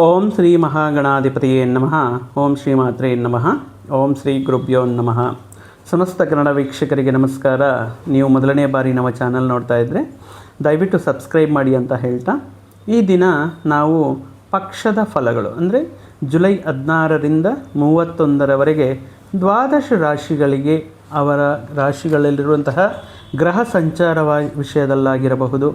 ಓಂ ಶ್ರೀ ಮಹಾಗಣಾಧಿಪತಿಯೇ ನಮಃ. ಓಂ ಶ್ರೀ ಮಾತ್ರೇ ನಮಃ. ಓಂ ಶ್ರೀ ಗುರುಭ್ಯೋ ನಮಃ. ಸಮಸ್ತ ಕನ್ನಡ ವೀಕ್ಷಕರಿಗೆ ನಮಸ್ಕಾರ. ನೀವು ಮೊದಲನೇ ಬಾರಿ ನಮ್ಮ ಚಾನಲ್ ನೋಡ್ತಾ ಇದ್ದರೆ ದಯವಿಟ್ಟು ಸಬ್ಸ್ಕ್ರೈಬ್ ಮಾಡಿ ಅಂತ ಹೇಳ್ತಾ, ಈ ದಿನ ನಾವು ಪಕ್ಷದ ಫಲಗಳು, ಅಂದರೆ ಜುಲೈ ಹದಿನಾರರಿಂದ ಮೂವತ್ತೊಂದರವರೆಗೆ ದ್ವಾದಶ ರಾಶಿಗಳಿಗೆ, ಅವರ ರಾಶಿಗಳಲ್ಲಿರುವಂತಹ ಗ್ರಹ ಸಂಚಾರವ ವಿಷಯದಲ್ಲಾಗಿರಬಹುದು.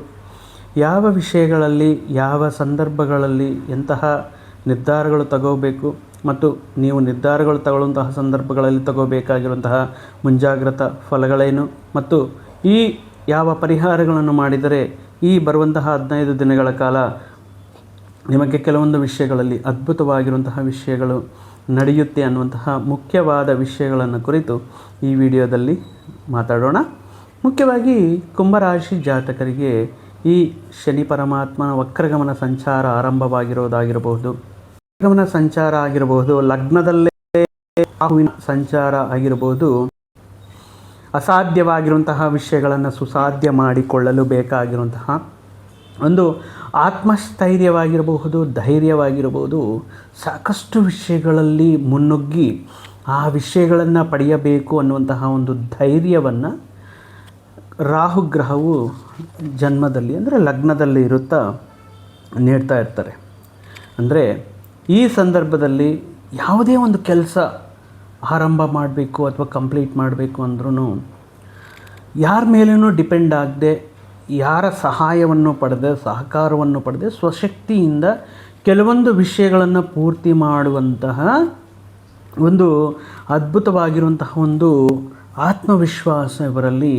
ಯಾವ ವಿಷಯಗಳಲ್ಲಿ, ಯಾವ ಸಂದರ್ಭಗಳಲ್ಲಿ ಎಂತಹ ನಿರ್ಧಾರಗಳು ತಗೋಬೇಕು ಮತ್ತು ನೀವು ನಿರ್ಧಾರಗಳು ತಗೊಳ್ಳುವಂತಹ ಸಂದರ್ಭಗಳಲ್ಲಿ ತಗೋಬೇಕಾಗಿರುವಂತಹ ಮುಂಜಾಗ್ರತಾ ಫಲಗಳೇನು ಮತ್ತು ಈ ಯಾವ ಪರಿಹಾರಗಳನ್ನು ಮಾಡಿದರೆ ಈ ಬರುವಂತಹ ಹದಿನೈದು ದಿನಗಳ ಕಾಲ ನಿಮಗೆ ಕೆಲವೊಂದು ವಿಷಯಗಳಲ್ಲಿ ಅದ್ಭುತವಾಗಿರುವಂತಹ ವಿಷಯಗಳು ನಡೆಯುತ್ತೆ ಅನ್ನುವಂತಹ ಮುಖ್ಯವಾದ ವಿಷಯಗಳನ್ನು ಕುರಿತು ಈ ವಿಡಿಯೋದಲ್ಲಿ ಮಾತಾಡೋಣ. ಮುಖ್ಯವಾಗಿ ಕುಂಭರಾಶಿ ಜಾತಕರಿಗೆ ಈ ಶನಿ ಪರಮಾತ್ಮನ ವಕ್ರಗಮನ ಸಂಚಾರ ಆರಂಭವಾಗಿರೋದಾಗಿರಬಹುದು. ವಕ್ರಗಮನ ಸಂಚಾರ ಆಗಿರಬಹುದು, ಲಗ್ನದಲ್ಲೇ ರಾಹುವಿನ ಸಂಚಾರ ಆಗಿರಬಹುದು. ಅಸಾಧ್ಯವಾಗಿರುವಂತಹ ವಿಷಯಗಳನ್ನು ಸುಸಾಧ್ಯ ಮಾಡಿಕೊಳ್ಳಲು ಬೇಕಾಗಿರುವಂತಹ ಒಂದು ಆತ್ಮಸ್ಥೈರ್ಯವಾಗಿರಬಹುದು, ಧೈರ್ಯವಾಗಿರಬಹುದು. ಸಾಕಷ್ಟು ವಿಷಯಗಳಲ್ಲಿ ಮುನ್ನುಗ್ಗಿ ಆ ವಿಷಯಗಳನ್ನು ಪಡೆಯಬೇಕು ಅನ್ನುವಂತಹ ಒಂದು ಧೈರ್ಯವನ್ನು ರಾಹುಗ್ರಹವು ಜನ್ಮದಲ್ಲಿ ಅಂದರೆ ಲಗ್ನದಲ್ಲಿ ಇರುತ್ತಾ ನೀಡ್ತಾ ಇರ್ತಾರೆ. ಅಂದರೆ ಈ ಸಂದರ್ಭದಲ್ಲಿ ಯಾವುದೇ ಒಂದು ಕೆಲಸ ಆರಂಭ ಮಾಡಬೇಕು ಅಥವಾ ಕಂಪ್ಲೀಟ್ ಮಾಡಬೇಕು ಅಂದ್ರೂ ಯಾರ ಮೇಲೂ ಡಿಪೆಂಡ್ ಆಗದೆ ಯಾರ ಸಹಾಯವನ್ನು ಪಡೆದೆ, ಸಹಕಾರವನ್ನು ಪಡೆದೆ, ಸ್ವಶಕ್ತಿಯಿಂದ ಕೆಲವೊಂದು ವಿಷಯಗಳನ್ನು ಪೂರ್ತಿ ಮಾಡುವಂತಹ ಒಂದು ಅದ್ಭುತವಾಗಿರುವಂತಹ ಒಂದು ಆತ್ಮವಿಶ್ವಾಸ ಇವರಲ್ಲಿ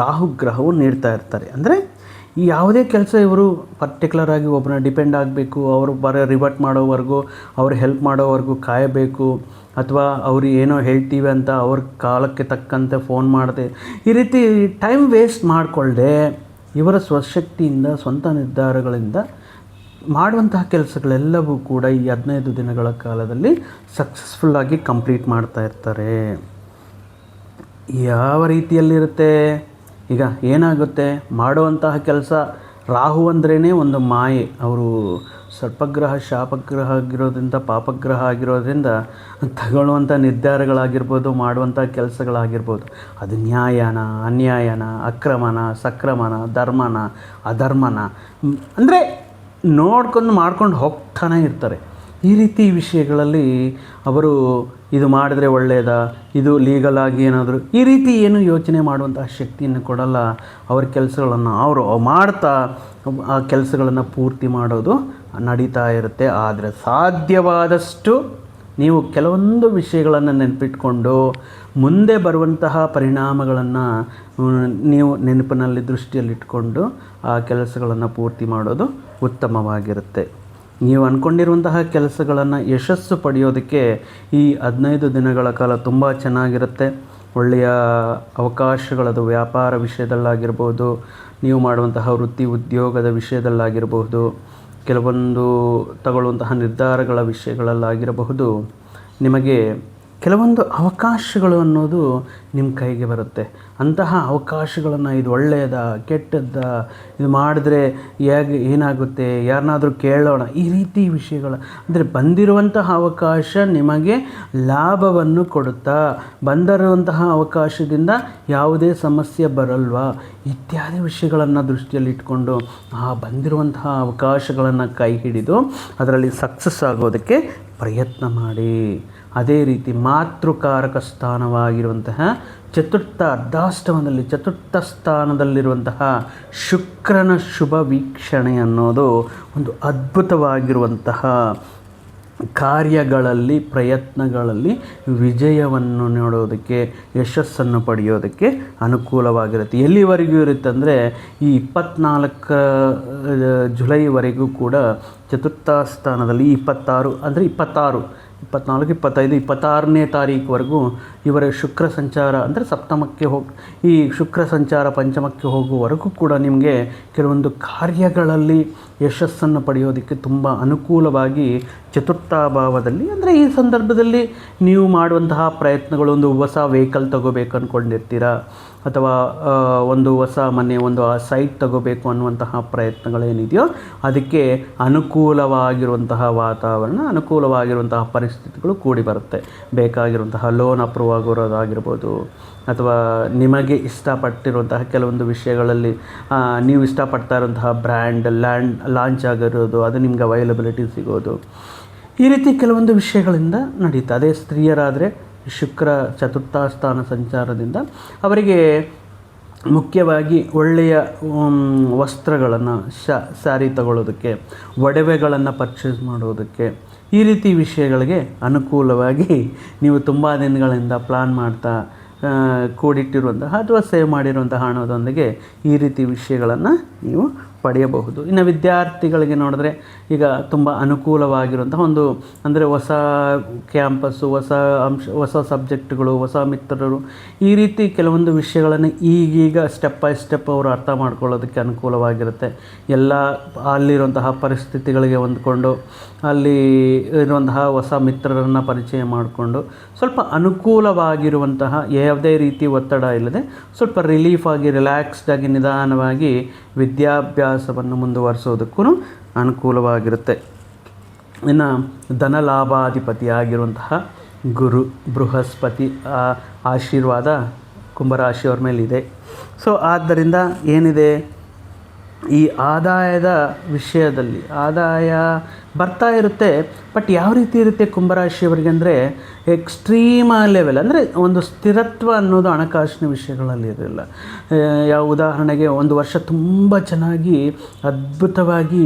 ರಾಹುಗ್ರಹವು ನೀಡ್ತಾ ಇರ್ತಾರೆ. ಅಂದರೆ ಈ ಯಾವುದೇ ಕೆಲಸ ಇವರು ಪರ್ಟಿಕ್ಯುಲರ್ ಆಗಿ ಒಬ್ಬರನ್ನ ಡಿಪೆಂಡ್ ಆಗಬೇಕು, ಅವರು ಬರ ರಿವರ್ಟ್ ಮಾಡೋವರೆಗೂ, ಅವ್ರು ಹೆಲ್ಪ್ ಮಾಡೋವರೆಗೂ ಕಾಯಬೇಕು, ಅಥವಾ ಅವರು ಏನೋ ಹೇಳ್ತೀವಿ ಅಂತ ಅವ್ರ ಕಾಲಕ್ಕೆ ತಕ್ಕಂತೆ ಫೋನ್ ಮಾಡದೆ, ಈ ರೀತಿ ಟೈಮ್ ವೇಸ್ಟ್ ಮಾಡಿಕೊಳ್ಳದೆ ಇವರ ಸ್ವಶಕ್ತಿಯಿಂದ, ಸ್ವಂತ ನಿರ್ಧಾರಗಳಿಂದ ಮಾಡುವಂತಹ ಕೆಲಸಗಳೆಲ್ಲವೂ ಕೂಡ ಈ ಹದಿನೈದು ದಿನಗಳ ಕಾಲದಲ್ಲಿ ಸಕ್ಸಸ್ಫುಲ್ಲಾಗಿ ಕಂಪ್ಲೀಟ್ ಮಾಡ್ತಾ ಇರ್ತಾರೆ. ಯಾವ ರೀತಿಯಲ್ಲಿರುತ್ತೆ? ಈಗ ಏನಾಗುತ್ತೆ? ಮಾಡುವಂತಹ ಕೆಲಸ ರಾಹು ಅಂದ್ರೇ ಒಂದು ಮಾಯೆ. ಅವರು ಸರ್ಪಗ್ರಹ, ಶಾಪಗ್ರಹ ಆಗಿರೋದ್ರಿಂದ, ಪಾಪಗ್ರಹ ಆಗಿರೋದ್ರಿಂದ ತಗೊಳ್ಳುವಂಥ ನಿರ್ಧಾರಗಳಾಗಿರ್ಬೋದು ಮಾಡುವಂಥ ಕೆಲಸಗಳಾಗಿರ್ಬೋದು. ಅದು ನ್ಯಾಯನ, ಅನ್ಯಾಯನ, ಅಕ್ರಮನ, ಸಕ್ರಮನ, ಧರ್ಮನ, ಅಧರ್ಮನ. ಅಂದರೆ ನೋಡ್ಕೊಂಡು ಮಾಡ್ಕೊಂಡು ಹೋಗ್ತಾನೆ ಇರ್ತಾರೆ. ಈ ರೀತಿ ವಿಷಯಗಳಲ್ಲಿ ಅವರು ಇದು ಮಾಡಿದ್ರೆ ಒಳ್ಳೆಯದಾ ಇದು ಲೀಗಲ್ ಆಗಿ ಏನಾದರೂ ಈ ರೀತಿ ಏನು ಯೋಚನೆ ಮಾಡುವಂತಹ ಶಕ್ತಿಯನ್ನು ಕೊಡಲ್ಲ. ಅವ್ರ ಕೆಲಸಗಳನ್ನು ಅವರು ಮಾಡ್ತಾ ಆ ಕೆಲಸಗಳನ್ನು ಪೂರ್ತಿ ಮಾಡೋದು ನಡೀತಾ ಇರುತ್ತೆ. ಆದರೆ ಸಾಧ್ಯವಾದಷ್ಟು ನೀವು ಕೆಲವೊಂದು ವಿಷಯಗಳನ್ನು ನೆನಪಿಟ್ಕೊಂಡು ಮುಂದೆ ಬರುವಂತಹ ಪರಿಣಾಮಗಳನ್ನು ನೀವು ನೆನಪಿನಲ್ಲಿ ದೃಷ್ಟಿಯಲ್ಲಿಟ್ಕೊಂಡು ಆ ಕೆಲಸಗಳನ್ನು ಪೂರ್ತಿ ಮಾಡೋದು ಉತ್ತಮವಾಗಿರುತ್ತೆ. ನೀವು ಅಂದ್ಕೊಂಡಿರುವಂತಹ ಕೆಲಸಗಳನ್ನು ಯಶಸ್ಸು ಪಡೆಯೋದಕ್ಕೆ ಈ ಹದಿನೈದು ದಿನಗಳ ಕಾಲ ತುಂಬ ಚೆನ್ನಾಗಿರುತ್ತೆ. ಒಳ್ಳೆಯ ಅವಕಾಶಗಳದು ವ್ಯಾಪಾರ ವಿಷಯದಲ್ಲಾಗಿರ್ಬೋದು, ನೀವು ಮಾಡುವಂತಹ ವೃತ್ತಿ ಉದ್ಯೋಗದ ವಿಷಯದಲ್ಲಾಗಿರಬಹುದು ಕೆಲವೊಂದು ತಗೊಳ್ಳುವಂತಹ ನಿರ್ಧಾರಗಳ ವಿಷಯಗಳಲ್ಲಾಗಿರಬಹುದು. ನಿಮಗೆ ಕೆಲವೊಂದು ಅವಕಾಶಗಳು ಅನ್ನೋದು ನಿಮ್ಮ ಕೈಗೆ ಬರುತ್ತೆ. ಅಂತಹ ಅವಕಾಶಗಳನ್ನು ಇದು ಒಳ್ಳೆಯದ, ಕೆಟ್ಟದ್ದ, ಇದು ಮಾಡಿದ್ರೆ ಹೇಗೆ ಏನಾಗುತ್ತೆ, ಯಾರನ್ನಾದರೂ ಕೇಳೋಣ, ಈ ರೀತಿ ವಿಷಯಗಳ, ಅಂದರೆ ಬಂದಿರುವಂತಹ ಅವಕಾಶ ನಿಮಗೆ ಲಾಭವನ್ನು ಕೊಡುತ್ತಾ, ಬಂದಿರುವಂತಹ ಅವಕಾಶದಿಂದ ಯಾವುದೇ ಸಮಸ್ಯೆ ಬರಲ್ವಾ, ಇತ್ಯಾದಿ ವಿಷಯಗಳನ್ನು ದೃಷ್ಟಿಯಲ್ಲಿಟ್ಕೊಂಡು ಆ ಬಂದಿರುವಂತಹ ಅವಕಾಶಗಳನ್ನು ಕೈ ಹಿಡಿದು ಅದರಲ್ಲಿ ಸಕ್ಸಸ್ ಆಗೋದಕ್ಕೆ ಪ್ರಯತ್ನ ಮಾಡಿ. ಅದೇ ರೀತಿ ಮಾತೃಕಾರಕ ಸ್ಥಾನವಾಗಿರುವಂತಹ ಚತುರ್ಥ ಅರ್ಧಾಷ್ಟಮದಲ್ಲಿ ಚತುರ್ಥ ಸ್ಥಾನದಲ್ಲಿರುವಂತಹ ಶುಕ್ರನ ಶುಭ ವೀಕ್ಷಣೆ ಅನ್ನೋದು ಒಂದು ಅದ್ಭುತವಾಗಿರುವಂತಹ ಕಾರ್ಯಗಳಲ್ಲಿ, ಪ್ರಯತ್ನಗಳಲ್ಲಿ ವಿಜಯವನ್ನು ನೋಡೋದಕ್ಕೆ, ಯಶಸ್ಸನ್ನು ಪಡೆಯೋದಕ್ಕೆ ಅನುಕೂಲವಾಗಿರುತ್ತೆ. ಎಲ್ಲಿವರೆಗೂ ಇರುತ್ತೆ ಅಂದರೆ ಈ ಇಪ್ಪತ್ನಾಲ್ಕ ಜುಲೈವರೆಗೂ ಕೂಡ ಚತುರ್ಥ ಸ್ಥಾನದಲ್ಲಿ ಇಪ್ಪತ್ತಾರು, ಅಂದರೆ ಇಪ್ಪತ್ತಾರು ಇಪ್ಪತ್ನಾಲ್ಕು ಇಪ್ಪತ್ತೈದು ಇಪ್ಪತ್ತಾರನೇ ತಾರೀಕುವರೆಗೂ ಇವರ ಶುಕ್ರ ಸಂಚಾರ ಅಂದರೆ ಸಪ್ತಮಕ್ಕೆ ಹೋಗಿ, ಈ ಶುಕ್ರ ಸಂಚಾರ ಪಂಚಮಕ್ಕೆ ಹೋಗುವವರೆಗೂ ಕೂಡ ನಿಮಗೆ ಕೆಲವೊಂದು ಕಾರ್ಯಗಳಲ್ಲಿ ಯಶಸ್ಸನ್ನು ಪಡೆಯೋದಕ್ಕೆ ತುಂಬ ಅನುಕೂಲವಾಗಿ ಚತುರ್ಥ ಭಾವದಲ್ಲಿ ಅಂದರೆ ಈ ಸಂದರ್ಭದಲ್ಲಿ ನೀವು ಮಾಡುವಂತಹ ಪ್ರಯತ್ನಗಳು, ಒಂದು ಹೊಸ ವೆಹಿಕಲ್ ತಗೋಬೇಕು ಅಂದ್ಕೊಂಡಿರ್ತೀರಾ ಅಥವಾ ಒಂದು ಹೊಸ ಮನೆ, ಒಂದು ಆ ಸೈಟ್ ತಗೋಬೇಕು ಅನ್ನುವಂತಹ ಪ್ರಯತ್ನಗಳೇನಿದೆಯೋ ಅದಕ್ಕೆ ಅನುಕೂಲವಾಗಿರುವಂತಹ ವಾತಾವರಣ, ಅನುಕೂಲವಾಗಿರುವಂತಹ ಪರಿಸ್ಥಿತಿಗಳು ಕೂಡಿ ಬರುತ್ತೆ. ಬೇಕಾಗಿರುವಂತಹ ಲೋನ್ ಅಪ್ರೂವ್ ಆಗೋದಾಗಿರ್ಬೋದು ಅಥವಾ ನಿಮಗೆ ಇಷ್ಟಪಟ್ಟಿರುವಂತಹ ಕೆಲವೊಂದು ವಿಷಯಗಳಲ್ಲಿ ನೀವು ಇಷ್ಟಪಡ್ತಾ ಇರುವಂತಹ ಬ್ರ್ಯಾಂಡ್, ಲ್ಯಾಂಡ್, ಲಾಂಚ್ ಆಗಿರೋದು, ಅದು ನಿಮ್ಗೆ ಅವೈಲಬಿಲಿಟಿ ಸಿಗೋದು. ಈ ರೀತಿ ಕೆಲವೊಂದು ವಿಷಯಗಳಿಂದ ನಡೀತಾ ಅದೇ ಸ್ತ್ರೀಯರಾದರೆ ಶುಕ್ರ ಚತುರ್ಥ ಸ್ಥಾನ ಸಂಚಾರದಿಂದ ಅವರಿಗೆ ಮುಖ್ಯವಾಗಿ ಒಳ್ಳೆಯ ವಸ್ತ್ರಗಳನ್ನು ಶ ಸ್ಯಾರಿ ತಗೊಳ್ಳೋದಕ್ಕೆ, ಒಡವೆಗಳನ್ನು ಪರ್ಚೇಸ್ ಮಾಡೋದಕ್ಕೆ, ಈ ರೀತಿ ವಿಷಯಗಳಿಗೆ ಅನುಕೂಲವಾಗಿ ನೀವು ತುಂಬ ದಿನಗಳಿಂದ ಪ್ಲಾನ್ ಮಾಡ್ತಾ ಕೂಡಿಟ್ಟಿರುವಂತಹ ಅಥವಾ ಸೇವ್ ಮಾಡಿರುವಂತಹ ಹಣದೊಂದಿಗೆ ಈ ರೀತಿ ವಿಷಯಗಳನ್ನು ನೀವು ಪಡೆಯಬಹುದು. ಇನ್ನು ವಿದ್ಯಾರ್ಥಿಗಳಿಗೆ ನೋಡಿದ್ರೆ ಈಗ ತುಂಬ ಅನುಕೂಲವಾಗಿರುವಂಥ ಒಂದು, ಅಂದರೆ ಹೊಸ ಕ್ಯಾಂಪಸ್ಸು ಹೊಸ ಅಂಶ, ಹೊಸ ಸಬ್ಜೆಕ್ಟ್ಗಳು ಹೊಸ ಮಿತ್ರರು ಈ ರೀತಿ ಕೆಲವೊಂದು ವಿಷಯಗಳನ್ನು ಈಗೀಗ ಸ್ಟೆಪ್ ಬೈ ಸ್ಟೆಪ್ ಅವರು ಅರ್ಥ ಮಾಡ್ಕೊಳ್ಳೋದಕ್ಕೆ ಅನುಕೂಲವಾಗಿರುತ್ತೆ. ಎಲ್ಲ ಅಲ್ಲಿರುವಂತಹ ಪರಿಸ್ಥಿತಿಗಳಿಗೆ ಹೊಂದ್ಕೊಂಡು, ಅಲ್ಲಿ ಇರುವಂತಹ ಹೊಸ ಮಿತ್ರರನ್ನು ಪರಿಚಯ ಮಾಡಿಕೊಂಡು ಸ್ವಲ್ಪ ಅನುಕೂಲವಾಗಿರುವಂತಹ ಯಾವುದೇ ರೀತಿ ಒತ್ತಡ ಇಲ್ಲದೆ ಸ್ವಲ್ಪ ರಿಲೀಫ್ ಆಗಿ ರಿಲ್ಯಾಕ್ಸ್ಡ್ ಆಗಿ ನಿಧಾನವಾಗಿ ವಿದ್ಯಾಭ್ಯಾಸವನ್ನು ಮುಂದುವರಿಸೋದಕ್ಕೂ ಅನುಕೂಲವಾಗಿರುತ್ತೆ. ಇನ್ನು ಧನಲಾಭಾಧಿಪತಿಯಾಗಿರುವಂತಹ ಗುರು ಬೃಹಸ್ಪತಿ ಆಶೀರ್ವಾದ ಕುಂಭರಾಶಿಯವ್ರ ಮೇಲಿದೆ. ಸೊ ಆದ್ದರಿಂದ ಏನಿದೆ? ಈ ಆದಾಯದ ವಿಷಯದಲ್ಲಿ, ಆದಾಯ ಬರ್ತಾ ಇರುತ್ತೆ, ಬಟ್ ಯಾವ ರೀತಿ ಇರುತ್ತೆ ಕುಂಭರಾಶಿಯವರಿಗೆ ಅಂದರೆ ಎಕ್ಸ್ಟ್ರೀಮ ಲೆವೆಲ್ ಅಂದರೆ ಒಂದು ಸ್ಥಿರತ್ವ ಅನ್ನೋದು ಹಣಕಾಸಿನ ವಿಷಯಗಳಲ್ಲಿ ಇರಲಿಲ್ಲ. ಯಾವ ಉದಾಹರಣೆಗೆ ಒಂದು ವರ್ಷ ತುಂಬ ಚೆನ್ನಾಗಿ, ಅದ್ಭುತವಾಗಿ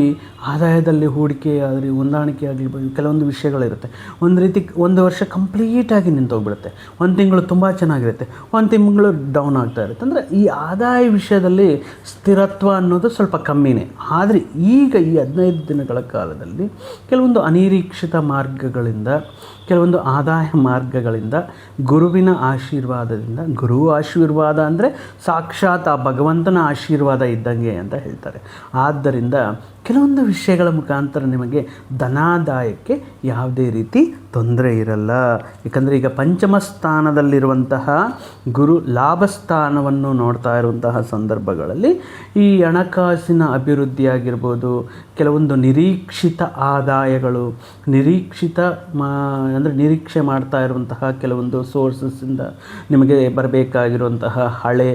ಆದಾಯದಲ್ಲಿ ಹೂಡಿಕೆ ಆಗಲಿ ಹೊಂದಾಣಿಕೆ ಆಗಲಿ, ಕೆಲವೊಂದು ವಿಷಯಗಳಿರುತ್ತೆ. ಒಂದು ರೀತಿ ಒಂದು ವರ್ಷ ಕಂಪ್ಲೀಟಾಗಿ ನಿಂತೋಗ್ಬಿಡುತ್ತೆ. ಒಂದು ತಿಂಗಳು ತುಂಬ ಚೆನ್ನಾಗಿರುತ್ತೆ. ಒಂದು ತಿಂಗಳು ಡೌನ್ ಆಗ್ತಾ ಇರುತ್ತೆ. ಅಂದರೆ ಈ ಆದಾಯ ವಿಷಯದಲ್ಲಿ ಸ್ಥಿರತ್ವ ಅನ್ನೋದು ಸ್ವಲ್ಪ ಕಮ್ಮಿನೇ. ಆದರೆ ಈಗ ಈ ಹದಿನೈದು ದಿನಗಳ ಕಾಲದಲ್ಲಿ ಕೆಲವೊಂದು ಅನಿರೀಕ್ಷಿತ ಮಾರ್ಗಗಳಿಂದ, ಕೆಲವೊಂದು ಆದಾಯ ಮಾರ್ಗಗಳಿಂದ ಗುರುವಿನ ಆಶೀರ್ವಾದದಿಂದ ಗುರು ಆಶೀರ್ವಾದ ಅಂದರೆ ಸಾಕ್ಷಾತ್ ಆ ಭಗವಂತನ ಆಶೀರ್ವಾದ ಇದ್ದಂಗೆ ಅಂತ ಹೇಳ್ತಾರೆ. ಆದ್ದರಿಂದ ಕೆಲವೊಂದು ವಿಷಯಗಳ ಮುಖಾಂತರ ನಿಮಗೆ ಧನಾದಾಯಕ್ಕೆ ಯಾವುದೇ ರೀತಿ ತೊಂದರೆ ಇರಲ್ಲ. ಏಕೆಂದರೆ ಈಗ ಪಂಚಮ ಸ್ಥಾನದಲ್ಲಿರುವಂತಹ ಗುರು ಲಾಭ ಸ್ಥಾನವನ್ನು ನೋಡ್ತಾ ಇರುವಂತಹ ಸಂದರ್ಭಗಳಲ್ಲಿ ಈ ಹಣಕಾಸಿನ ಅಭಿವೃದ್ಧಿಯಾಗಿರ್ಬೋದು, ಕೆಲವೊಂದು ನಿರೀಕ್ಷಿತ ಆದಾಯಗಳು, ನಿರೀಕ್ಷಿತ ಮಾ, ಅಂದರೆ ನಿರೀಕ್ಷೆ ಮಾಡ್ತಾ ಇರುವಂತಹ ಕೆಲವೊಂದು ಸೋರ್ಸಸ್ಸಿಂದ ನಿಮಗೆ ಬರಬೇಕಾಗಿರುವಂತಹ ಹಳೆ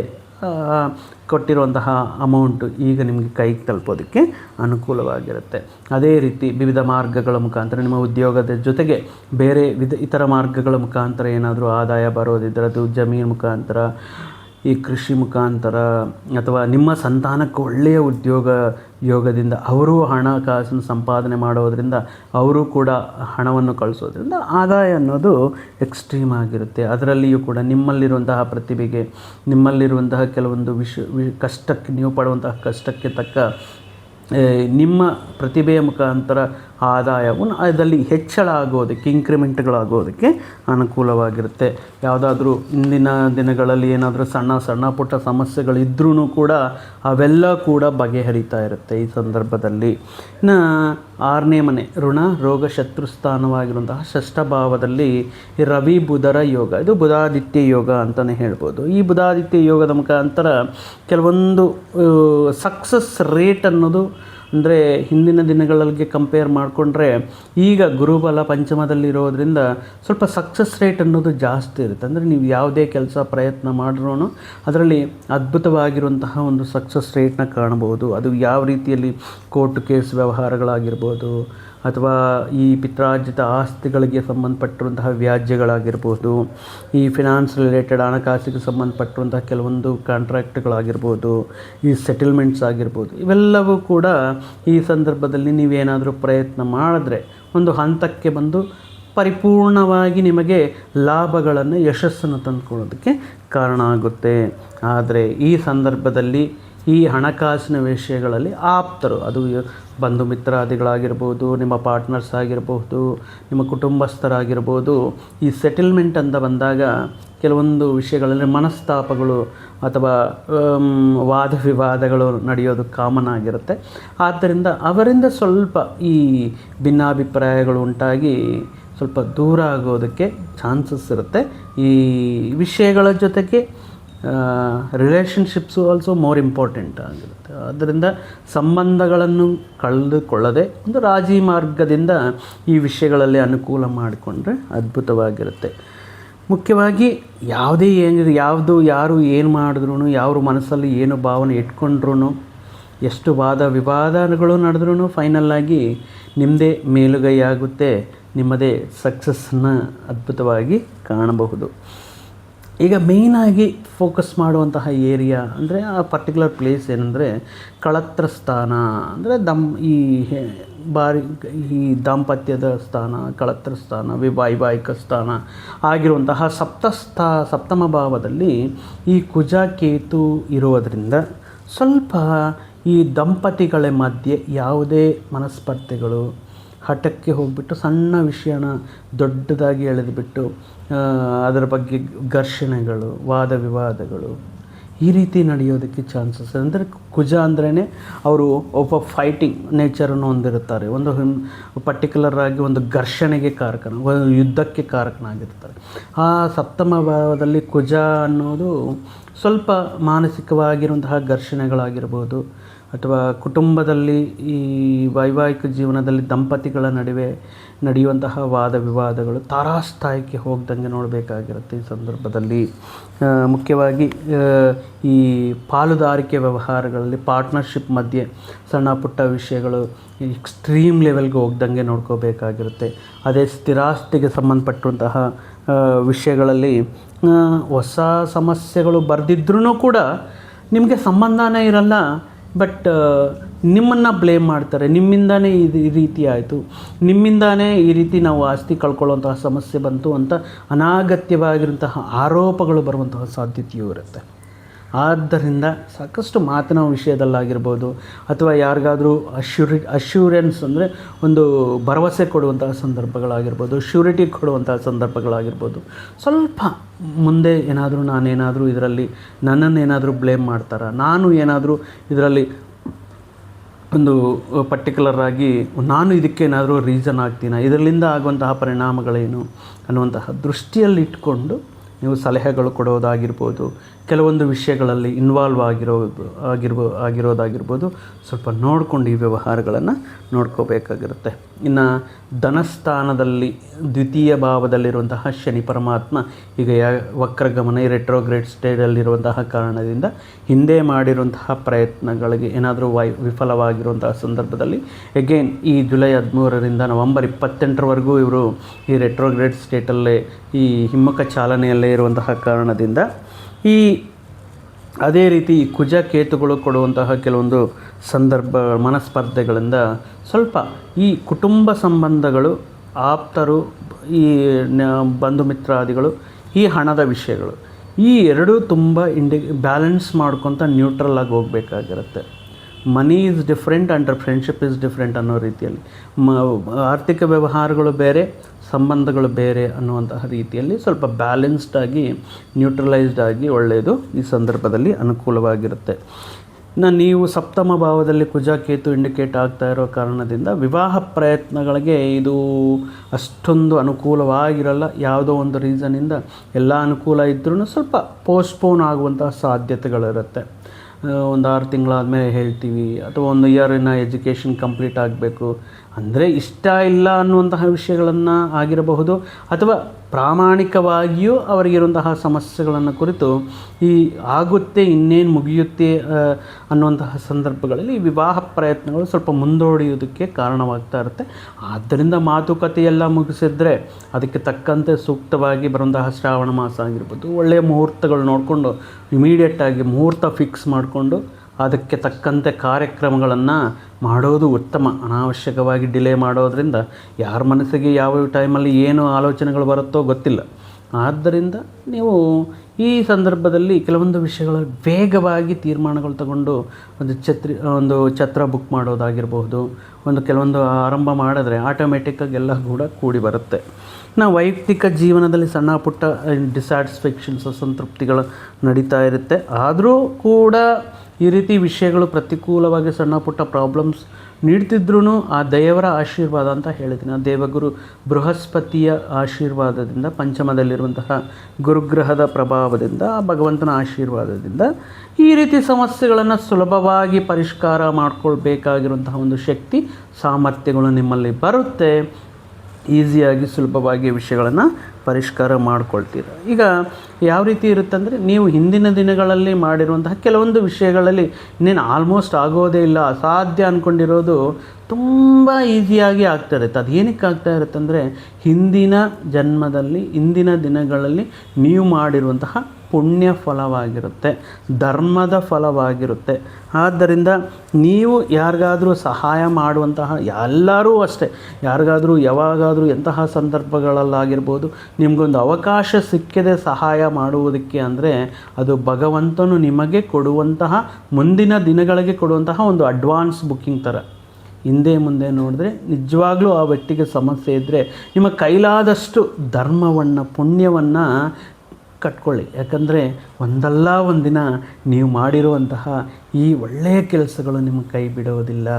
ಕೊಟ್ಟಿರುವಂತಹ ಅಮೌಂಟು ಈಗ ನಿಮಗೆ ಕೈಗೆ ತಲುಪೋದಕ್ಕೆ ಅನುಕೂಲವಾಗಿರುತ್ತೆ. ಅದೇ ರೀತಿ ವಿವಿಧ ಮಾರ್ಗಗಳ ಮುಖಾಂತರ ನಿಮ್ಮ ಉದ್ಯೋಗದ ಜೊತೆಗೆ ಬೇರೆ ವಿಧ ಇತರ ಮಾರ್ಗಗಳ ಮುಖಾಂತರ ಏನಾದರೂ ಆದಾಯ ಬರೋದಿದ್ದರೆ ಅದು ಜಮೀನು ಮುಖಾಂತರ ಈ ಕೃಷಿ ಮುಖಾಂತರ ಅಥವಾ ನಿಮ್ಮ ಸಂತಾನಕ್ಕೆ ಒಳ್ಳೆಯ ಉದ್ಯೋಗ ಯೋಗದಿಂದ ಅವರು ಹಣಕಾಸಿನ ಸಂಪಾದನೆ ಮಾಡೋದರಿಂದ ಅವರು ಕೂಡ ಹಣವನ್ನು ಕಳಿಸೋದ್ರಿಂದ ಆದಾಯ ಅನ್ನೋದು ಎಕ್ಸ್ಟ್ರೀಮ್ ಆಗಿರುತ್ತೆ. ಅದರಲ್ಲಿಯೂ ಕೂಡ ನಿಮ್ಮಲ್ಲಿರುವಂತಹ ಪ್ರತಿಭೆಗೆ, ನಿಮ್ಮಲ್ಲಿರುವಂತಹ ಕೆಲವೊಂದು ವಿಷ ವಿ ಕಷ್ಟಕ್ಕೆ, ನೀವು ಪಡುವಂತಹ ಕಷ್ಟಕ್ಕೆ ತಕ್ಕ ನಿಮ್ಮ ಪ್ರತಿಭೆಯ ಮುಖಾಂತರ ಆದಾಯವು ಅದರಲ್ಲಿ ಹೆಚ್ಚಳ ಆಗೋದಕ್ಕೆ ಇಂಕ್ರಿಮೆಂಟ್ಗಳಾಗೋದಕ್ಕೆ ಅನುಕೂಲವಾಗಿರುತ್ತೆ. ಯಾವುದಾದ್ರೂ ಇಂದಿನ ದಿನಗಳಲ್ಲಿ ಏನಾದರೂ ಸಣ್ಣ ಸಣ್ಣ ಪುಟ್ಟ ಸಮಸ್ಯೆಗಳಿದ್ರೂ ಕೂಡ ಅವೆಲ್ಲ ಕೂಡ ಬಗೆಹರಿತಾ ಇರುತ್ತೆ ಈ ಸಂದರ್ಭದಲ್ಲಿ. ಆರನೇ ಮನೆ, ಋಣ, ರೋಗ, ಶತ್ರು ಸ್ಥಾನವಾಗಿರುವಂತಹ ಷಷ್ಠ ಭಾವದಲ್ಲಿ ರವಿ ಬುಧರ ಯೋಗ. ಇದು ಬುಧಾದಿತ್ಯ ಯೋಗ ಅಂತಲೇ ಹೇಳ್ಬೋದು. ಈ ಬುಧಾದಿತ್ಯ ಯೋಗದ ಮುಖಾಂತರ ಕೆಲವೊಂದು ಸಕ್ಸಸ್ ರೇಟ್ ಅನ್ನೋದು ಅಂದರೆ ಹಿಂದಿನ ದಿನಗಳಿಗೆ ಕಂಪೇರ್ ಮಾಡಿಕೊಂಡ್ರೆ ಈಗ ಗುರುಬಲ ಪಂಚಮದಲ್ಲಿರೋದ್ರಿಂದ ಸ್ವಲ್ಪ ಸಕ್ಸಸ್ ರೇಟ್ ಅನ್ನೋದು ಜಾಸ್ತಿ ಇರುತ್ತೆ. ಅಂದರೆ ನೀವು ಯಾವುದೇ ಕೆಲಸ ಪ್ರಯತ್ನ ಮಾಡಿದ್ರೂ ಅದರಲ್ಲಿ ಅದ್ಭುತವಾಗಿರುವಂತಹ ಒಂದು ಸಕ್ಸಸ್ ರೇಟ್ನ ಕಾಣಬಹುದು. ಅದು ಯಾವ ರೀತಿಯಲ್ಲಿ ಕೋರ್ಟ್ ಕೇಸ್ ವ್ಯವಹಾರಗಳಾಗಿರ್ಬೋದು ಅಥವಾ ಈ ಪಿತ್ರಾರ್ಜಿತ ಆಸ್ತಿಗಳಿಗೆ ಸಂಬಂಧಪಟ್ಟಿರುವಂತಹ ವ್ಯಾಜ್ಯಗಳಾಗಿರ್ಬೋದು, ಈ ಫಿನಾನ್ಸ್ ರಿಲೇಟೆಡ್ ಹಣಕಾಸಿಗೆ ಸಂಬಂಧಪಟ್ಟಿರುವಂತಹ ಕೆಲವೊಂದು ಕಾಂಟ್ರಾಕ್ಟ್ಗಳಾಗಿರ್ಬೋದು ಈ ಸೆಟಲ್ಮೆಂಟ್ಸ್ ಆಗಿರ್ಬೋದು, ಇವೆಲ್ಲವೂ ಕೂಡ ಈ ಸಂದರ್ಭದಲ್ಲಿ ನೀವೇನಾದರೂ ಪ್ರಯತ್ನ ಮಾಡಿದ್ರೆ ಒಂದು ಹಂತಕ್ಕೆ ಬಂದು ಪರಿಪೂರ್ಣವಾಗಿ ನಿಮಗೆ ಲಾಭಗಳನ್ನು ಯಶಸ್ಸನ್ನು ತಂದುಕೊಳ್ಳೋದಕ್ಕೆ ಕಾರಣ ಆಗುತ್ತೆ. ಆದರೆ ಈ ಸಂದರ್ಭದಲ್ಲಿ ಈ ಹಣಕಾಸಿನ ವಿಷಯಗಳಲ್ಲಿ ಆಪ್ತರು, ಅದು ಬಂಧು ಮಿತ್ರಾದಿಗಳಾಗಿರ್ಬೋದು, ನಿಮ್ಮ ಪಾರ್ಟ್ನರ್ಸ್ ಆಗಿರಬಹುದು ನಿಮ್ಮ ಕುಟುಂಬಸ್ಥರಾಗಿರ್ಬೋದು, ಈ ಸೆಟಲ್ಮೆಂಟ್ ಅಂತ ಬಂದಾಗ ಕೆಲವೊಂದು ವಿಷಯಗಳಲ್ಲಿ ಮನಸ್ತಾಪಗಳು ಅಥವಾ ವಾದ ವಿವಾದಗಳು ನಡೆಯೋದು ಕಾಮನ್ ಆಗಿರುತ್ತೆ. ಆದ್ದರಿಂದ ಅವರಿಂದ ಸ್ವಲ್ಪ ಈ ಭಿನ್ನಾಭಿಪ್ರಾಯಗಳು ಉಂಟಾಗಿ ಸ್ವಲ್ಪ ದೂರ ಆಗೋದಕ್ಕೆ ಚಾನ್ಸಸ್ ಇರುತ್ತೆ. ಈ ವಿಷಯಗಳ ಜೊತೆಗೆ ರಿಲೇಷನ್ಶಿಪ್ಸು ಆಲ್ಸೋ ಮೋರ್ ಇಂಪಾರ್ಟೆಂಟ್ ಆಗಿರುತ್ತೆ. ಆದ್ದರಿಂದ ಸಂಬಂಧಗಳನ್ನು ಕಳೆದುಕೊಳ್ಳದೆ ಒಂದು ರಾಜಿ ಮಾರ್ಗದಿಂದ ಈ ವಿಷಯಗಳಲ್ಲಿ ಅನುಕೂಲ ಮಾಡಿಕೊಂಡ್ರೆ ಅದ್ಭುತವಾಗಿರುತ್ತೆ. ಮುಖ್ಯವಾಗಿ ಯಾವುದೇ ಏನಿದೆ, ಯಾವುದು, ಯಾರು ಏನು ಮಾಡಿದ್ರು ಯಾರು ಮನಸ್ಸಲ್ಲಿ ಏನು ಭಾವನೆ ಇಟ್ಕೊಂಡ್ರು ಎಷ್ಟು ವಾದ ವಿವಾದಗಳು ನಡೆದ್ರೂ ಫೈನಲ್ಲಾಗಿ ನಿಮ್ಮದೇ ಮೇಲುಗೈ ಆಗುತ್ತೆ, ನಿಮ್ಮದೇ ಸಕ್ಸಸ್ಸನ್ನು ಅದ್ಭುತವಾಗಿ ಕಾಣಬಹುದು. ಈಗ ಮೇಯ್ನಾಗಿ ಫೋಕಸ್ ಮಾಡುವಂತಹ ಏರಿಯಾ ಅಂದರೆ ಆ ಪರ್ಟಿಕ್ಯುಲರ್ ಪ್ಲೇಸ್ ಏನಂದರೆ ಕಳತ್ರ ಸ್ಥಾನ, ಅಂದರೆ ದಮ್ ಈ ಬಾರಿ ಈ ದಾಂಪತ್ಯದ ಸ್ಥಾನ, ಕಳತ್ರ ಸ್ಥಾನ, ವೈವಾಹಿಕ ಸ್ಥಾನ ಆಗಿರುವಂತಹ ಸಪ್ತಸ್ಥ, ಸಪ್ತಮ ಭಾವದಲ್ಲಿ ಈ ಕುಜ ಕೇತು ಇರುವುದರಿಂದ ಸ್ವಲ್ಪ ಈ ದಂಪತಿಗಳ ಮಧ್ಯೆ ಯಾವುದೇ ಮನಸ್ಪರ್ಧೆಗಳು ಹಠಕ್ಕೆ ಹೋಗಿಬಿಟ್ಟು ಸಣ್ಣ ವಿಷಯನ ದೊಡ್ಡದಾಗಿ ಎಳೆದುಬಿಟ್ಟು ಅದರ ಬಗ್ಗೆ ಘರ್ಷಣೆಗಳು, ವಾದ ವಿವಾದಗಳು ಈ ರೀತಿ ನಡೆಯೋದಕ್ಕೆ ಚಾನ್ಸಸ್ ಅಂದರೆ ಕುಜ ಅಂದ್ರೇ ಅವರು ಒಬ್ಬ ಫೈಟಿಂಗ್ ನೇಚರನ್ನು ಹೊಂದಿರುತ್ತಾರೆ. ಒಂದು ಪರ್ಟಿಕ್ಯುಲರ್ ಆಗಿ ಒಂದು ಘರ್ಷಣೆಗೆ ಕಾರಕನ, ಒಂದು ಯುದ್ಧಕ್ಕೆ ಕಾರಕನಾಗಿರ್ತಾರೆ. ಆ ಸಪ್ತಮ ಭಾವದಲ್ಲಿ ಕುಜ ಅನ್ನೋದು ಸ್ವಲ್ಪ ಮಾನಸಿಕವಾಗಿರುವಂತಹ ಘರ್ಷಣೆಗಳಾಗಿರ್ಬೋದು. ಅಥವಾ ಕುಟುಂಬದಲ್ಲಿ ಈ ವೈವಾಹಿಕ ಜೀವನದಲ್ಲಿ ದಂಪತಿಗಳ ನಡುವೆ ನಡೆಯುವಂತಹ ವಾದ ವಿವಾದಗಳು ತಾರಾಸ್ಥಾಯಕ್ಕೆ ಹೋಗ್ದಂಗೆ ನೋಡಬೇಕಾಗಿರುತ್ತೆ ಈ ಸಂದರ್ಭದಲ್ಲಿ. ಮುಖ್ಯವಾಗಿ ಈ ಪಾಲುದಾರಿಕೆ ವ್ಯವಹಾರಗಳಲ್ಲಿ ಪಾರ್ಟ್ನರ್ಶಿಪ್ ಮಧ್ಯೆ ಸಣ್ಣ ಪುಟ್ಟ ವಿಷಯಗಳು ಎಕ್ಸ್ಟ್ರೀಮ್ ಲೆವೆಲ್ಗೆ ಹೋಗ್ದಂಗೆ ನೋಡ್ಕೋಬೇಕಾಗಿರುತ್ತೆ. ಅದೇ ಸ್ಥಿರಾಸ್ತಿಗೆ ಸಂಬಂಧಪಟ್ಟಂತಹ ವಿಷಯಗಳಲ್ಲಿ ಹೊಸ ಸಮಸ್ಯೆಗಳು ಬರೆದಿದ್ರೂ ಕೂಡ ನಿಮಗೆ ಸಂಬಂಧನೇ ಇರಲ್ಲ. ಬಟ್ ನಿಮ್ಮನ್ನು ಬ್ಲೇಮ್ ಮಾಡ್ತಾರೆ. ನಿಮ್ಮಿಂದಾನೇ ಇದು ಈ ರೀತಿ ಆಯಿತು. ನಿಮ್ಮಿಂದಾನೇ ಈ ರೀತಿ ನಾವು ಆಸ್ತಿ ಕಳ್ಕೊಳ್ಳುವಂತಹ ಸಮಸ್ಯೆ ಬಂತು ಅಂತ ಅನಾಗತ್ಯವಾಗಿರುವಂತಹ ಆರೋಪಗಳು ಬರುವಂತಹ ಸಾಧ್ಯತೆಯೂ ಇರುತ್ತೆ. ಆದ್ದರಿಂದ ಸಾಕಷ್ಟು ಮಾತಿನ ವಿಷಯದಲ್ಲಾಗಿರ್ಬೋದು ಅಥವಾ ಯಾರಿಗಾದರೂ ಅಶ್ಯೂರಿ ಅಶ್ಯೂರೆನ್ಸ್ ಅಂದರೆ ಒಂದು ಭರವಸೆ ಕೊಡುವಂತಹ ಸಂದರ್ಭಗಳಾಗಿರ್ಬೋದು ಶ್ಯೂರಿಟಿ ಕೊಡುವಂತಹ ಸಂದರ್ಭಗಳಾಗಿರ್ಬೋದು. ಸ್ವಲ್ಪ ಮುಂದೆ ಏನಾದರೂ ನಾನೇನಾದರೂ ಇದರಲ್ಲಿ ನನ್ನನ್ನೇನಾದರೂ ಬ್ಲೇಮ್ ಮಾಡ್ತಾರಾ? ನಾನು ಏನಾದರೂ ಇದರಲ್ಲಿ ಒಂದು ಪರ್ಟಿಕ್ಯುಲರ್ ಆಗಿ ನಾನು ಇದಕ್ಕೇನಾದರೂ ರೀಸನ್ ಆಗ್ತೀನ? ಇದರಿಂದ ಆಗುವಂತಹ ಪರಿಣಾಮಗಳೇನು ಅನ್ನುವಂತಹ ದೃಷ್ಟಿಯಲ್ಲಿಟ್ಟುಕೊಂಡು ನೀವು ಸಲಹೆಗಳು ಕೊಡೋದಾಗಿರ್ಬೋದು ಕೆಲವೊಂದು ವಿಷಯಗಳಲ್ಲಿ ಇನ್ವಾಲ್ವ್ ಆಗಿರೋ, ಆಗಿರ್ಬೋ, ಆಗಿರೋದಾಗಿರ್ಬೋದು ಸ್ವಲ್ಪ ನೋಡಿಕೊಂಡು ಈ ವ್ಯವಹಾರಗಳನ್ನು ನೋಡ್ಕೋಬೇಕಾಗಿರುತ್ತೆ. ಇನ್ನು ಧನಸ್ಥಾನದಲ್ಲಿ, ದ್ವಿತೀಯ ಭಾವದಲ್ಲಿರುವಂತಹ ಶನಿ ಪರಮಾತ್ಮ ಈಗ ಯಾ, ವಕ್ರಗಮನ ರೆಟ್ರೋಗ್ರೇಡ್ ಸ್ಟೇಜಲ್ಲಿರುವಂತಹ ಕಾರಣದಿಂದ ಹಿಂದೆ ಮಾಡಿರುವಂತಹ ಪ್ರಯತ್ನಗಳಿಗೆ ಏನಾದರೂ ವೈ ವಿಫಲವಾಗಿರುವಂತಹ ಸಂದರ್ಭದಲ್ಲಿ ಎಗೇನ್ ಈ ಜುಲೈ ಹದಿಮೂರರಿಂದ ನವಂಬರ್ ಇಪ್ಪತ್ತೆಂಟರವರೆಗೂ ಇವರು ಈ ರೆಟ್ರೋಗ್ರೇಡ್ ಸ್ಟೇಟಲ್ಲೇ ಈ ಹಿಮ್ಮುಖ ಚಾಲನೆಯಲ್ಲೇ ಇರುವಂತಹ ಕಾರಣದಿಂದ ಈ ಅದೇ ರೀತಿ ಕುಜ ಕೇತುಗಳು ಕೊಡುವಂತಹ ಕೆಲವೊಂದು ಸಂದರ್ಭ, ಮನಸ್ಪರ್ಧೆಗಳಿಂದ ಸ್ವಲ್ಪ ಈ ಕುಟುಂಬ ಸಂಬಂಧಗಳು, ಆಪ್ತರು, ಈ ಬಂಧು ಮಿತ್ರಾದಿಗಳು ಈ ಹಣದ ವಿಷಯಗಳು ಈ ಎರಡೂ ತುಂಬ ಇಂಡಿ ಬ್ಯಾಲೆನ್ಸ್ ಮಾಡ್ಕೊತ ನ್ಯೂಟ್ರಲ್ ಆಗಿ ಹೋಗಬೇಕಾಗಿರುತ್ತೆ. Money is different and friendship is different ಅನ್ನೋ ರೀತಿಯಲ್ಲಿ. ಮ, ಆರ್ಥಿಕ ವ್ಯವಹಾರಗಳು ಬೇರೆ, ಸಂಬಂಧಗಳು ಬೇರೆ ಅನ್ನುವಂತಹ ರೀತಿಯಲ್ಲಿ ಸ್ವಲ್ಪ ಬ್ಯಾಲೆನ್ಸ್ಡ್ ಆಗಿ ನ್ಯೂಟ್ರಲೈಸ್ಡ್ ಆಗಿ ಒಳ್ಳೆಯದು ಈ ಸಂದರ್ಭದಲ್ಲಿ ಅನುಕೂಲವಾಗಿರುತ್ತೆ. ಇನ್ನು ನೀವು ಸಪ್ತಮ ಭಾವದಲ್ಲಿ ಕುಜ, ಕೇತು, ಇಂಡಿಕೇಟ್ ಆಗ್ತಾ ಇರೋ ಕಾರಣದಿಂದ ವಿವಾಹ ಪ್ರಯತ್ನಗಳಿಗೆ ಇದು ಅಷ್ಟೊಂದು ಅನುಕೂಲವಾಗಿರಲ್ಲ. ಯಾವುದೋ ಒಂದು ರೀಸನಿಂದ ಎಲ್ಲ ಅನುಕೂಲ ಇದ್ರೂ ಸ್ವಲ್ಪ ಪೋಸ್ಟ್ಪೋನ್ ಆಗುವಂತಹ ಸಾಧ್ಯತೆಗಳಿರುತ್ತೆ. ಒಂದು ಆರು ತಿಂಗಳಾದ್ಮೇಲೆ ಹೇಳ್ತೀವಿ. ಅಥವಾ ಒಂದು ಇಯರಿನ ಎಜುಕೇಷನ್ ಕಂಪ್ಲೀಟ್ ಆಗಬೇಕು. ಅಂದರೆ ಇಷ್ಟ ಇಲ್ಲ ಅನ್ನುವಂತಹ ವಿಷಯಗಳನ್ನು ಆಗಿರಬಹುದು ಅಥವಾ ಪ್ರಾಮಾಣಿಕವಾಗಿಯೂ ಅವರಿಗಿರುವಂತಹ ಸಮಸ್ಯೆಗಳನ್ನು ಕುರಿತು ಈ ಆಗುತ್ತೆ, ಇನ್ನೇನು ಮುಗಿಯುತ್ತೆ ಅನ್ನುವಂತಹ ಸಂದರ್ಭಗಳಲ್ಲಿ ವಿವಾಹ ಪ್ರಯತ್ನಗಳು ಸ್ವಲ್ಪ ಮುಂದೂಡಿಯೋದಕ್ಕೆ ಕಾರಣವಾಗ್ತಾ ಇರುತ್ತೆ. ಆದ್ದರಿಂದ ಮಾತುಕತೆಯೆಲ್ಲ ಮುಗಿಸಿದ್ರೆ ಅದಕ್ಕೆ ತಕ್ಕಂತೆ ಸೂಕ್ತವಾಗಿ ಬರುವಂತಹ ಶ್ರಾವಣ ಮಾಸ ಆಗಿರ್ಬೋದು, ಒಳ್ಳೆಯ ಮುಹೂರ್ತಗಳು ನೋಡಿಕೊಂಡು ಇಮಿಡಿಯೇಟಾಗಿ ಮುಹೂರ್ತ ಫಿಕ್ಸ್ ಮಾಡಿಕೊಂಡು ಅದಕ್ಕೆ ತಕ್ಕಂತೆ ಕಾರ್ಯಕ್ರಮಗಳನ್ನು ಮಾಡೋದು ಉತ್ತಮ. ಅನಾವಶ್ಯಕವಾಗಿ ಡಿಲೇ ಮಾಡೋದರಿಂದ ಯಾರ ಮನಸ್ಸಿಗೆ ಯಾವ ಟೈಮಲ್ಲಿ ಏನು ಆಲೋಚನೆಗಳು ಬರುತ್ತೋ ಗೊತ್ತಿಲ್ಲ. ಆದ್ದರಿಂದ ನೀವು ಈ ಸಂದರ್ಭದಲ್ಲಿ ಕೆಲವೊಂದು ವಿಷಯಗಳ ವೇಗವಾಗಿ ತೀರ್ಮಾನಗಳು ತಗೊಂಡು ಒಂದು ಛತ್ರಿ, ಒಂದು ಛತ್ರ ಬುಕ್ ಮಾಡೋದಾಗಿರಬಹುದು. ಒಂದು ಕೆಲವೊಂದು ಆರಂಭ ಮಾಡಿದ್ರೆ ಆಟೋಮೆಟಿಕ್ಕಾಗಿ ಎಲ್ಲ ಕೂಡ ಕೂಡಿ ಬರುತ್ತೆ. ನಾವು ವೈಯಕ್ತಿಕ ಜೀವನದಲ್ಲಿ ಸಣ್ಣ ಪುಟ್ಟ ಡಿಸ್ಸ್ಯಾಟಿಸ್ಫ್ಯಾಕ್ಷನ್ಸ್ ಅಸಂತೃಪ್ತಿಗಳು ನಡೀತಾ ಇರುತ್ತೆ. ಆದರೂ ಕೂಡ ಈ ರೀತಿ ವಿಷಯಗಳು ಪ್ರತಿಕೂಲವಾಗಿ ಸಣ್ಣ ಪುಟ್ಟ ಪ್ರಾಬ್ಲಮ್ಸ್ ನೀಡ್ತಿದ್ರೂ ಆ ದೇವರ ಆಶೀರ್ವಾದ ಅಂತ ಹೇಳಿದ್ದೀನಿ. ಆ ದೇವಗುರು ಬೃಹಸ್ಪತಿಯ ಆಶೀರ್ವಾದದಿಂದ, ಪಂಚಮದಲ್ಲಿರುವಂತಹ ಗುರುಗ್ರಹದ ಪ್ರಭಾವದಿಂದ, ಆ ಭಗವಂತನ ಆಶೀರ್ವಾದದಿಂದ ಈ ರೀತಿ ಸಮಸ್ಯೆಗಳನ್ನು ಸುಲಭವಾಗಿ ಪರಿಷ್ಕಾರ ಮಾಡ್ಕೊಳ್ಬೇಕಾಗಿರುವಂತಹ ಒಂದು ಶಕ್ತಿ, ಸಾಮರ್ಥ್ಯಗಳು ನಿಮ್ಮಲ್ಲಿ ಬರುತ್ತೆ. ಈಸಿಯಾಗಿ ಸುಲಭವಾಗಿ ವಿಷಯಗಳನ್ನು ಪರಿಷ್ಕಾರ ಮಾಡ್ಕೊಳ್ತೀರ. ಈಗ ಯಾವ ರೀತಿ ಇರುತ್ತೆ ಅಂದರೆ ನೀವು ಹಿಂದಿನ ದಿನಗಳಲ್ಲಿ ಮಾಡಿರುವಂತಹ ಕೆಲವೊಂದು ವಿಷಯಗಳಲ್ಲಿ ಇನ್ನೇನು ಆಲ್ಮೋಸ್ಟ್ ಆಗೋದೇ ಇಲ್ಲ, ಅಸಾಧ್ಯ ಅಂದ್ಕೊಂಡಿರೋದು ತುಂಬ ಈಸಿಯಾಗಿ ಆಗ್ತಾ ಇರುತ್ತೆ. ಅದು ಏನಕ್ಕೆ ಆಗ್ತಾ ಇರುತ್ತೆ ಅಂದರೆ ಹಿಂದಿನ ಜನ್ಮದಲ್ಲಿ ಇಂದಿನ ದಿನಗಳಲ್ಲಿ ನೀವು ಮಾಡಿರುವಂತಹ ಪುಣ್ಯ ಫಲವಾಗಿರುತ್ತೆ, ಧರ್ಮದ ಫಲವಾಗಿರುತ್ತೆ. ಆದ್ದರಿಂದ ನೀವು ಯಾರಿಗಾದರೂ ಸಹಾಯ ಮಾಡುವಂತಹ ಎಲ್ಲರೂ ಅಷ್ಟೇ, ಯಾರಿಗಾದರೂ ಯಾವಾಗಾದರೂ ಎಂತಹ ಸಂದರ್ಭಗಳಲ್ಲಾಗಿರ್ಬೋದು ನಿಮಗೊಂದು ಅವಕಾಶ ಸಿಕ್ಕದೆ ಸಹಾಯ ಮಾಡುವುದಕ್ಕೆ ಅಂದರೆ ಅದು ಭಗವಂತನು ನಿಮಗೆ ಕೊಡುವಂತಹ ಮುಂದಿನ ದಿನಗಳಿಗೆ ಕೊಡುವಂತಹ ಒಂದು ಅಡ್ವಾನ್ಸ್ ಬುಕ್ಕಿಂಗ್ ಥರ ಹಿಂದೆ ಮುಂದೆ ನೋಡಿದ್ರೆ ನಿಜವಾಗ್ಲೂ ಆ ವ್ಯಕ್ತಿಗೆ ಸಮಸ್ಯೆ ಇದ್ದರೆ ನಿಮ್ಮ ಕೈಲಾದಷ್ಟು ಧರ್ಮವನ್ನು, ಪುಣ್ಯವನ್ನು ಕಟ್ಕೊಳ್ಳಿ. ಯಾಕಂದರೆ ಒಂದಲ್ಲ ಒಂದಿನ ನೀವು ಮಾಡಿರುವಂತಹ ಈ ಒಳ್ಳೆಯ ಕೆಲಸಗಳು ನಿಮ್ಮ ಕೈ ಬಿಡುವುದಿಲ್ಲ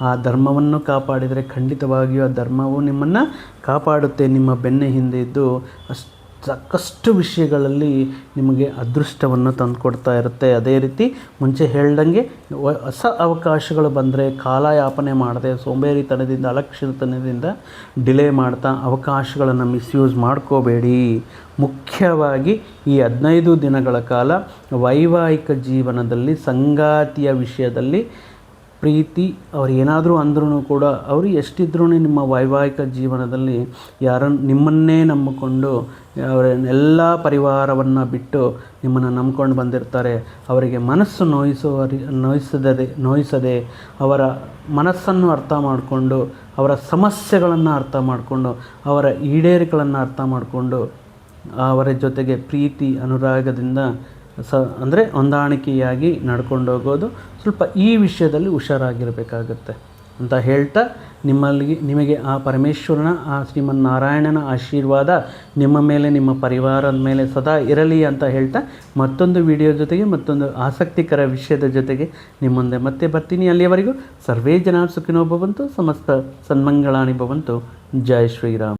ಆ ಧರ್ಮವನ್ನು ಕಾಪಾಡಿದರೆ ಖಂಡಿತವಾಗಿಯೂ ಆ ಧರ್ಮವು ನಿಮ್ಮನ್ನು ಕಾಪಾಡುತ್ತೆ. ನಿಮ್ಮ ಬೆನ್ನ ಹಿಂದೆ ಇದ್ದು ಅಷ್ಟು ಸಾಕಷ್ಟು ವಿಷಯಗಳಲ್ಲಿ ನಿಮಗೆ ಅದೃಷ್ಟವನ್ನು ತಂದುಕೊಡ್ತಾ ಇರುತ್ತೆ. ಅದೇ ರೀತಿ ಮುಂಚೆ ಹೇಳ್ದಂಗೆ ಹೊಸ ಅವಕಾಶಗಳು ಬಂದರೆ ಕಾಲಯಾಪನೆ ಮಾಡದೆ, ಸೋಂಬೇರಿತನದಿಂದ, ಅಲಕ್ಷಿತನದಿಂದ ಡಿಲೇ ಮಾಡ್ತಾ ಅವಕಾಶಗಳನ್ನು ಮಿಸ್ಯೂಸ್ ಮಾಡ್ಕೋಬೇಡಿ. ಮುಖ್ಯವಾಗಿ ಈ ಹದಿನೈದು ದಿನಗಳ ಕಾಲ ವೈವಾಹಿಕ ಜೀವನದಲ್ಲಿ, ಸಂಗಾತಿಯ ವಿಷಯದಲ್ಲಿ ಪ್ರೀತಿ, ಅವ್ರು ಏನಾದರೂ ಅಂದ್ರೂ ಕೂಡ ಅವರು ಎಷ್ಟಿದ್ರೂ ನಿಮ್ಮ ವೈವಾಹಿಕ ಜೀವನದಲ್ಲಿ ಯಾರನ್ನು ನಿಮ್ಮನ್ನೇ ನಂಬಿಕೊಂಡು ಅವರ ಎಲ್ಲ ಪರಿವಾರವನ್ನು ಬಿಟ್ಟು ನಿಮ್ಮನ್ನು ನಂಬ್ಕೊಂಡು ಬಂದಿರ್ತಾರೆ. ಅವರಿಗೆ ಮನಸ್ಸು ನೋಯಿಸುವ ನೋಯಿಸದೇ, ನೋಯಿಸದೆ ಅವರ ಮನಸ್ಸನ್ನು ಅರ್ಥ ಮಾಡಿಕೊಂಡು, ಅವರ ಸಮಸ್ಯೆಗಳನ್ನು ಅರ್ಥ ಮಾಡಿಕೊಂಡು, ಅವರ ಈಡೇರಿಗಳನ್ನು ಅರ್ಥ ಮಾಡಿಕೊಂಡು ಅವರ ಜೊತೆಗೆ ಪ್ರೀತಿ, ಅನುರಾಗದಿಂದ ಸ, ಅಂದರೆ ಹೊಂದಾಣಿಕೆಯಾಗಿ ನಡ್ಕೊಂಡು ಹೋಗೋದು ಸ್ವಲ್ಪ ಈ ವಿಷಯದಲ್ಲಿ ಹುಷಾರಾಗಿರಬೇಕಾಗತ್ತೆ ಅಂತ ಹೇಳ್ತಾ ನಿಮ್ಮಲ್ಲಿ ನಿಮಗೆ ಆ ಪರಮೇಶ್ವರನ, ಆ ಶ್ರೀಮನ್ನಾರಾಯಣನ ಆಶೀರ್ವಾದ ನಿಮ್ಮ ಮೇಲೆ, ನಿಮ್ಮ ಪರಿವಾರದ ಮೇಲೆ ಸದಾ ಇರಲಿ ಅಂತ ಹೇಳ್ತಾ ಮತ್ತೊಂದು ವಿಡಿಯೋ ಜೊತೆಗೆ, ಮತ್ತೊಂದು ಆಸಕ್ತಿಕರ ವಿಷಯದ ಜೊತೆಗೆ ನಿಮ್ಮ ಮುಂದೆ ಮತ್ತೆ ಬರ್ತೀನಿ. ಅಲ್ಲಿಯವರೆಗೂ ಸರ್ವೇ ಜನ ಸುಖಿನೋ ಭವಂತು, ಸಮಸ್ತ ಸನ್ಮಂಗಳಾನಿ ಭವಂತು. ಜೈ ಶ್ರೀರಾಮ್.